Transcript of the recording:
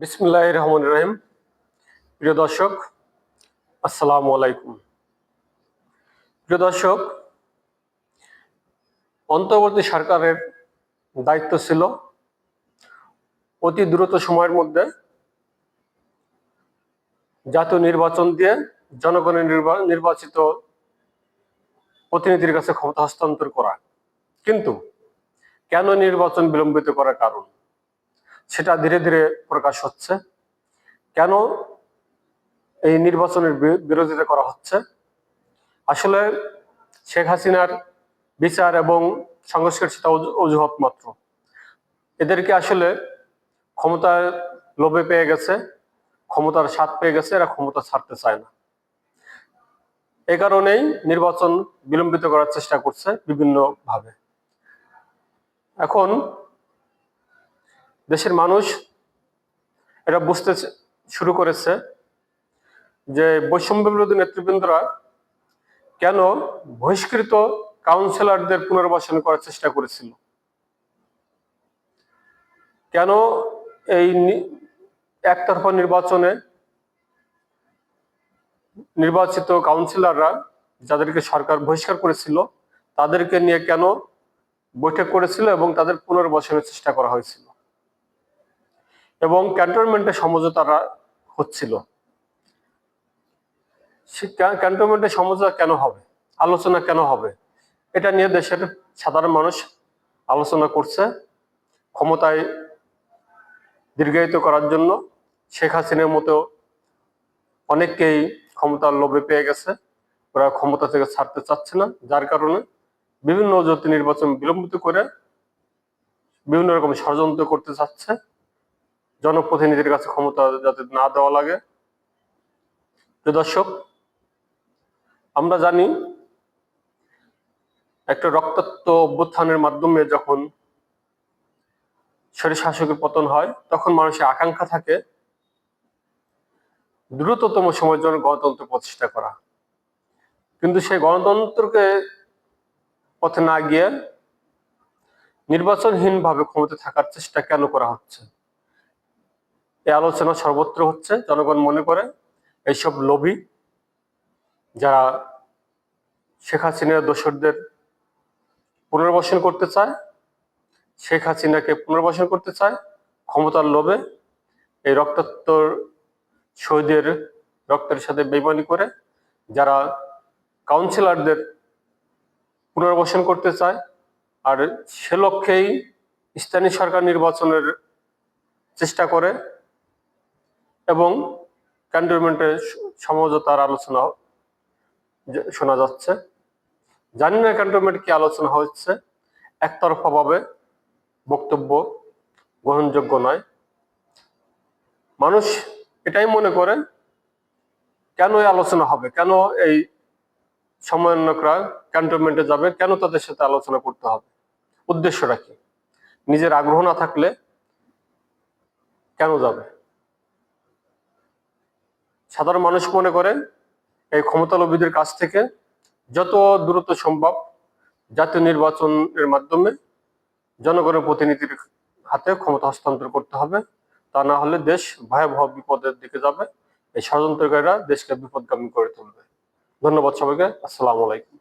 বিসমুল্লাহ রহমান রহিম। প্রিয় দর্শক, আসসালামু আলাইকুম। প্রিয় দর্শক, অন্তর্বর্তী সরকারের দায়িত্ব ছিল অতি দ্রুত সময়ের মধ্যে জাতীয় নির্বাচন দিয়ে জনগণের নির্বা- নির্বাচিত প্রতিনিধির কাছে ক্ষমতা হস্তান্তর করা। কিন্তু কেন নির্বাচন বিলম্বিত করার কারণ? সেটা ধীরে ধীরে প্রকাশ হচ্ছে। কেন এই নির্বাচনের বিরোধিতা করা হচ্ছে? আসলে শেখ হাসিনার বিচার এবং সংস্কার সেটা অজুহাত মাত্র। এদেরকে আসলে ক্ষমতার লোভে পেয়ে গেছে, ক্ষমতার স্বাদ পেয়ে গেছে, এরা ক্ষমতা ছাড়তে চায় না। এই কারণেই নির্বাচন বিলম্বিত করার চেষ্টা করছে বিভিন্ন ভাবে এখন দেশের মানুষ এটা বুঝতে শুরু করেছে যে বৈষম্য বিরোধী নেতৃবৃন্দরা কেন বহিষ্কৃত কাউন্সিলরদের পুনর্বাসন করার চেষ্টা করেছিল? কেন এই একতরফা নির্বাচনে নির্বাচিত কাউন্সিলররা যাদেরকে সরকার বহিষ্কার করেছিল, তাদেরকে নিয়ে কেন বৈঠক করেছিল এবং তাদের পুনর্বাসনের চেষ্টা করা হয়েছিল? এবং ক্যান্টনমেন্টে সমঝোতারা হচ্ছিল। ক্যান্টনমেন্টে সমঝোতা কেন হবে? আলোচনা কেন হবে? এটা নিয়ে দেশের সাধারণ মানুষ আলোচনা করছে ক্ষমতায় দীর্ঘায়িত করার জন্য। শেখ হাসিনার মতো অনেককেই ক্ষমতার লোভে পেয়ে গেছে। ওরা ক্ষমতা থেকে ছাড়তে চাচ্ছে না, যার কারণে বিভিন্ন অজুহাতে নির্বাচন বিলম্বিত করে বিভিন্ন রকম ষড়যন্ত্র করতে চাচ্ছে। জনপ্রতিনিধির কাছে ক্ষমতা যাতে না দেওয়া লাগে। দর্শক, আমরা জানি একটা রক্তাক্ত অভ্যুত্থানের মাধ্যমে যখন শরীর শাসকের পতন হয়, তখন মানুষের আকাঙ্ক্ষা থাকে দ্রুততম সময়ের জন্য গণতন্ত্র প্রতিষ্ঠা করা। কিন্তু সেই গণতন্ত্রকে পথে না গিয়ে নির্বাচনহীনভাবে ক্ষমতা থাকার চেষ্টা কেন করা হচ্ছে? এই আলোচনা সর্বত্র হচ্ছে, জনগণ মনে করে। এইসব লোভী যারা শেখ হাসিনার দোসরদের পুনর্বাসন করতে চায়, শেখ হাসিনাকে পুনর্বাসন করতে চায়, ক্ষমতার লোভে এই রক্তাক্ত শহীদের রক্তের সাথে বেমানি করে, যারা কাউন্সিলরদের পুনর্বাসন করতে চায়, আর সে লক্ষ্যেই স্থানীয় সরকার নির্বাচনের চেষ্টা করে এবং ক্যান্টনমেন্টে সমঝোতার আলোচনা শোনা যাচ্ছে। জানি না ক্যান্টনমেন্ট কি আলোচনা হচ্ছে একতরফা ভাবে বক্তব্য গ্রহণযোগ্য নয়। মানুষ এটাই মনে করে, কেন এই আলোচনা হবে? কেন এই সমন্বয়করা ক্যান্টনমেন্টে যাবে? কেন তাদের সাথে আলোচনা করতে হবে? উদ্দেশ্যটা কি? নিজের আগ্রহ না থাকলে কেন যাবে? সাধারণ মানুষ মনে করে এই ক্ষমতালোভীদের কাছ থেকে যত দ্রুত সম্ভব জাতীয় নির্বাচনের মাধ্যমে জনগণের প্রতিনিধির হাতে ক্ষমতা হস্তান্তর করতে হবে। তা না হলে দেশ ভয়াবহ বিপদের দিকে যাবে। এই ষড়যন্ত্রকারীরা দেশকে বিপদগামী করে তুলবে। ধন্যবাদ সবাইকে। আসসালাম আলাইকুম।